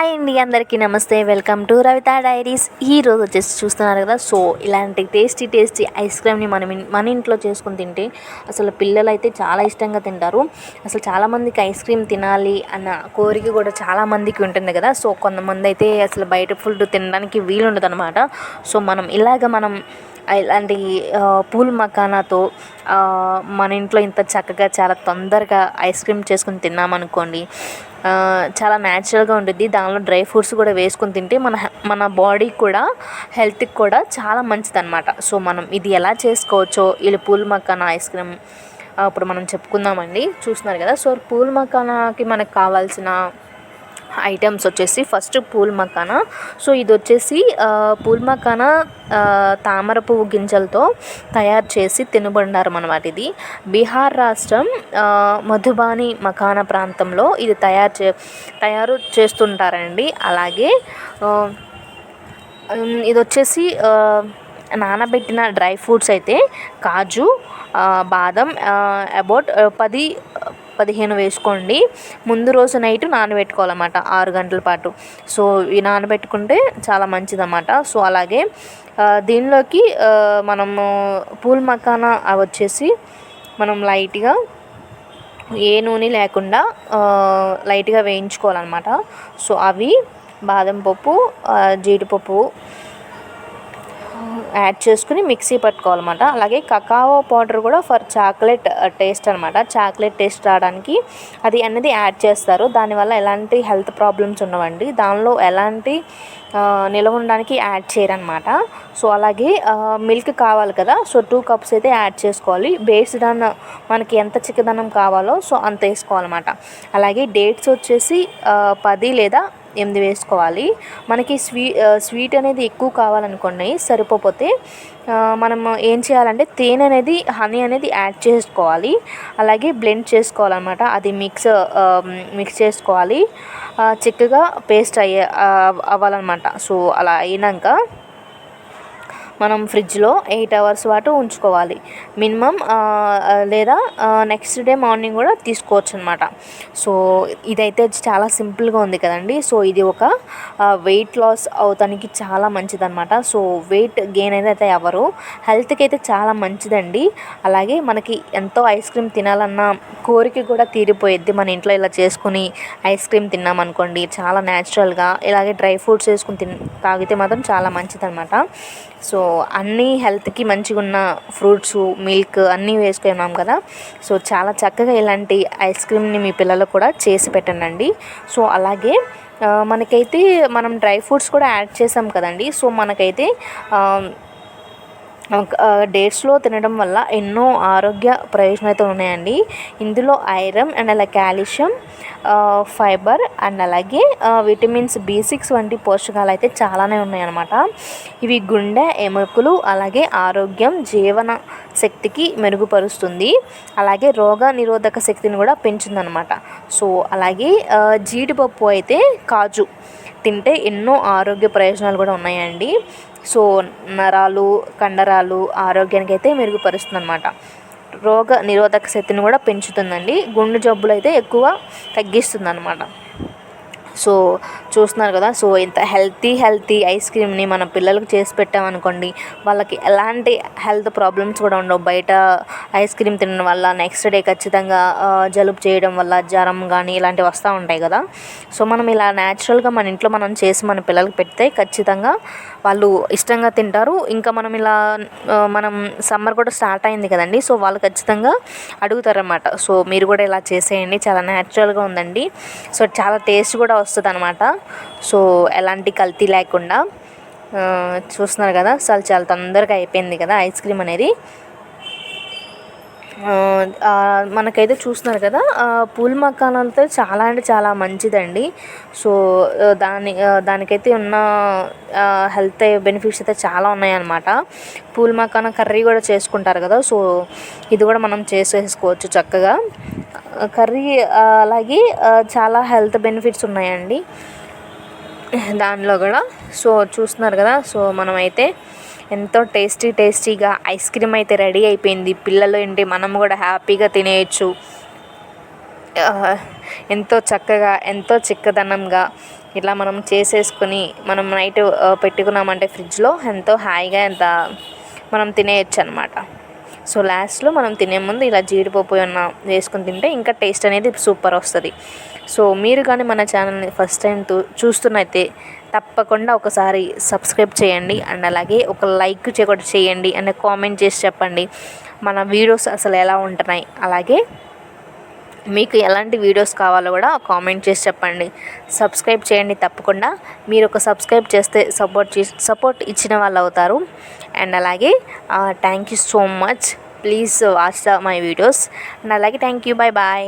Hi అండి అందరికీ నమస్తే వెల్కమ్ టు రవిత డైరీస్. ఈ రోజు వచ్చేసి చూస్తున్నారు కదా సో ఇలాంటి టేస్టీ టేస్టీ ఐస్ క్రీమ్ని మనం మన ఇంట్లో చేసుకుని తింటే అసలు పిల్లలు అయితే చాలా ఇష్టంగా తింటారు. అసలు చాలామందికి ఐస్ క్రీమ్ తినాలి అన్న కోరిక కూడా చాలామందికి ఉంటుంది కదా. సో కొంతమంది అయితే అసలు బయట ఫుడ్ తినడానికి వీలుండదు అనమాట సో మనం ఇలాగ మనం ఇలాంటి పూల్ మకానాతో మన ఇంట్లో ఇంత చక్కగా చాలా తొందరగా ఐస్ క్రీమ్ చేసుకుని తిన్నామనుకోండి చాలా న్యాచురల్గా ఉంటుంది దానిలో డ్రై ఫ్రూట్స్ కూడా వేసుకుని తింటే మన మన బాడీకి కూడా హెల్త్కి కూడా చాలా మంచిదన్నమాట. సో మనం ఇది ఎలా చేసుకోవచ్చో ఇలా పూల్ మకానా ఐస్ క్రీమ్ ఇప్పుడు మనం చెప్పుకుందామండి. చూస్తున్నారు కదా సో పూల్ మకానాకి మనకు కావాల్సిన ఐటమ్స్ వచ్చేసి ఫస్ట్ పూల్ మకానా. సో ఇది వచ్చేసి పూల్ మకానా తామర పువ్వు గింజలతో తయారు చేసి తినబడినారు అనమాట ఇది. బీహార్ రాష్ట్రం మధుబాని మకానా ప్రాంతంలో ఇది తయారు చే తయారు చేస్తుంటారండి. అలాగే ఇది వచ్చేసి నానబెట్టిన డ్రై ఫ్రూట్స్ అయితే కాజు బాదం అబౌట్ పది పదిహేను వేసుకోండి. ముందు రోజు నైట్ నానబెట్టుకోవాలన్నమాట ఆరు గంటల పాటు. సో ఇవి నానబెట్టుకుంటే చాలా మంచిదన్నమాట. సో అలాగే దీనిలోకి మనము పూల్ మకానా అవి వచ్చేసి మనం లైట్గా ఏ నూనె లేకుండా లైట్గా వేయించుకోవాలన్నమాట. సో అవి బాదం పప్పు జీడిపప్పు యాడ్ చేసుకుని మిక్సీ పట్టుకోవాలన్నమాట. అలాగే కకావో పౌడర్ కూడా ఫర్ చాక్లెట్ టేస్ట్ అనమాట చాక్లెట్ టేస్ట్ రావడానికి అది అనేది యాడ్ చేస్తారు. దానివల్ల ఎలాంటి హెల్త్ ప్రాబ్లమ్స్ ఉండవండి. దానిలో ఎలాంటి నిల్వ నిలవ ఉండడానికి యాడ్ చేయరనమాట సో అలాగే మిల్క్ కావాలి కదా సో టూ కప్స్ అయితే యాడ్ చేసుకోవాలి. బేస్డ్ ఆన్ మనకి ఎంత చిక్కదనం కావాలో సో అంత వేసుకోవాలన్నమాట. అలాగే డేట్స్ వచ్చేసి పది లేదా ఎనిమిది వేసుకోవాలి. మనకి స్వీ స్వీట్ అనేది ఎక్కువ కావాలనుకోండి సరిపోతే మనం ఏం చేయాలంటే తేనె అనేది హనీ అనేది యాడ్ చేసుకోవాలి. అలాగే బ్లెండ్ చేసుకోవాలన్నమాట. అది మిక్స్ మిక్స్ చేసుకోవాలి. చిక్కగా పేస్ట్ అయ్యే అవ్వాలన్నమాట. సో అలా అయినాక మనం ఫ్రిడ్జ్లో ఎయిట్ అవర్స్ పాటు ఉంచుకోవాలి. మినిమం లేదా నెక్స్ట్ డే మార్నింగ్ కూడా తీసుకోవచ్చు అనమాట సో ఇదైతే చాలా సింపుల్గా ఉంది కదండి. సో ఇది ఒక వెయిట్ లాస్ అవుతానికి చాలా మంచిదన్నమాట. సో వెయిట్ గెయిన్ అయితే ఎవరు హెల్త్కి అయితే చాలా మంచిదండి. అలాగే మనకి ఎంతో ఐస్ క్రీమ్ తినాలన్న కోరిక కూడా తీరిపోయేది మన ఇంట్లో ఇలా చేసుకుని ఐస్ క్రీమ్ తిన్నామనుకోండి చాలా న్యాచురల్గా ఇలాగే డ్రై ఫ్రూట్స్ వేసుకుని తిన్ తాగితే మాత్రం చాలా మంచిదన్నమాట. సో అన్నీ హెల్త్కి మంచిగా ఉన్న ఫ్రూట్స్ మిల్క్ అన్నీ వేసుకున్నాం కదా. సో చాలా చక్కగా ఇలాంటి ఐస్ క్రీమ్ని మీ పిల్లలకు కూడా చేసి పెట్టండి సో అలాగే మనకైతే మనం డ్రై ఫ్రూట్స్ కూడా యాడ్ చేసాం కదండి. సో మనకైతే డేట్స్లో తినడం వల్ల ఎన్నో ఆరోగ్య ప్రయోజనాలు అయితే ఉన్నాయండి. ఇందులో ఐరన్ అండ్ అలా కాల్షియం ఫైబర్ అండ్ అలాగే విటమిన్స్ బి సిక్స్ వంటి పోషకాలు అయితే చాలానే ఉన్నాయన్నమాట. ఇవి గుండె ఎముకలు అలాగే ఆరోగ్యం జీవన శక్తికి మెరుగుపరుస్తుంది. అలాగే రోగ నిరోధక శక్తిని కూడా పెంచుతుందన్నమాట సో అలాగే జీడిపప్పు అయితే కాజు. తింటే ఎన్నో ఆరోగ్య ప్రయోజనాలు కూడా ఉన్నాయండి. సో నరాలు కండరాలు ఆరోగ్యానికి అయితే మెరుగుపరుస్తుంది అనమాట రోగ నిరోధక శక్తిని కూడా పెంచుతుందండి. గుండె జబ్బులు అయితే ఎక్కువ తగ్గిస్తుంది అనమాట సో చూస్తున్నారు కదా సో ఇంత హెల్తీ హెల్తీ ఐస్ క్రీమ్ని మన పిల్లలకు చేసి పెట్టామనుకోండి వాళ్ళకి ఎలాంటి హెల్త్ ప్రాబ్లమ్స్ కూడా ఉండవు. బయట ఐస్ క్రీమ్ తినడం వల్ల నెక్స్ట్ డే ఖచ్చితంగా జలుబు చేయడం వల్ల జ్వరం కానీ ఇలాంటివి వస్తూ ఉంటాయి కదా. సో మనం ఇలా న్యాచురల్గా మన ఇంట్లో మనం చేసి మన పిల్లలకి పెడితే ఖచ్చితంగా వాళ్ళు ఇష్టంగా తింటారు. ఇంకా మనం ఇలా మనం సమ్మర్ కూడా స్టార్ట్ అయింది కదండి సో వాళ్ళు ఖచ్చితంగా అడుగుతారన్నమాట. సో మీరు కూడా ఇలా చేసేయండి చాలా న్యాచురల్గా ఉందండి. సో చాలా టేస్ట్ కూడా వస్తుంది. వస్తుంది అనమాట సో ఎలాంటి కల్తీ లేకుండా చూస్తున్నారు కదా అసలు చాలా తొందరగా అయిపోయింది కదా ఐస్ క్రీమ్ అనేది. మనకైతే చూస్తున్నారు కదా పూల్ మకానాలతో చాలా అంటే చాలా మంచిదండి. సో దాని దానికైతే ఉన్న హెల్త్ బెనిఫిట్స్ అయితే చాలా ఉన్నాయన్నమాట. పూల్ మకాన కర్రీ కూడా చేసుకుంటారు కదా సో ఇది కూడా మనం చేసేసుకోవచ్చు చక్కగా. కర్రీ అలాగే చాలా హెల్త్ బెనిఫిట్స్ ఉన్నాయండి. దానిలో కూడా. సో చూస్తున్నారు కదా. సో మనమైతే ఎంతో టేస్టీ టేస్టీగా ఐస్ క్రీమ్ అయితే రెడీ అయిపోయింది. పిల్లలు ఏంటి మనం కూడా హ్యాపీగా తినేయచ్చు. ఎంతో చక్కగా ఎంతో చిక్కదనంగా ఇట్లా మనం చేసేసుకొని మనం నైట్ పెట్టుకున్నామంటే ఫ్రిడ్జ్లో ఎంతో హాయిగా ఎంత మనం తినేయచ్చు అనమాట సో లాస్ట్లో మనం తినే ముందు ఇలా జీడిపప్పు ఏమన్నా వేసుకొని తింటే ఇంకా టేస్ట్ అనేది సూపర్ వస్తుంది. సో మీరు కానీ మన ఛానల్ని ఫస్ట్ టైం చూస్తున్నైతే తప్పకుండా ఒకసారి సబ్స్క్రైబ్ చేయండి అండ్ అలాగే ఒక లైక్ కూడా చేయండి అండ్ కామెంట్ చేసి చెప్పండి. మన వీడియోస్ అసలు ఎలా ఉంటున్నాయి? అలాగే మీకు ఎలాంటి వీడియోస్ కావాలో కూడా కామెంట్ చేసి చెప్పండి. సబ్స్క్రైబ్ చేయండి తప్పకుండా. మీరు ఒక సబ్స్క్రైబ్ చేస్తే సపోర్ట్ చేసి సపోర్ట్ ఇచ్చిన వాళ్ళు అవుతారు. అండ్ అలాగే thank you so much please watch the my videos and అలాగే థ్యాంక్ యూ బాయ్ బాయ్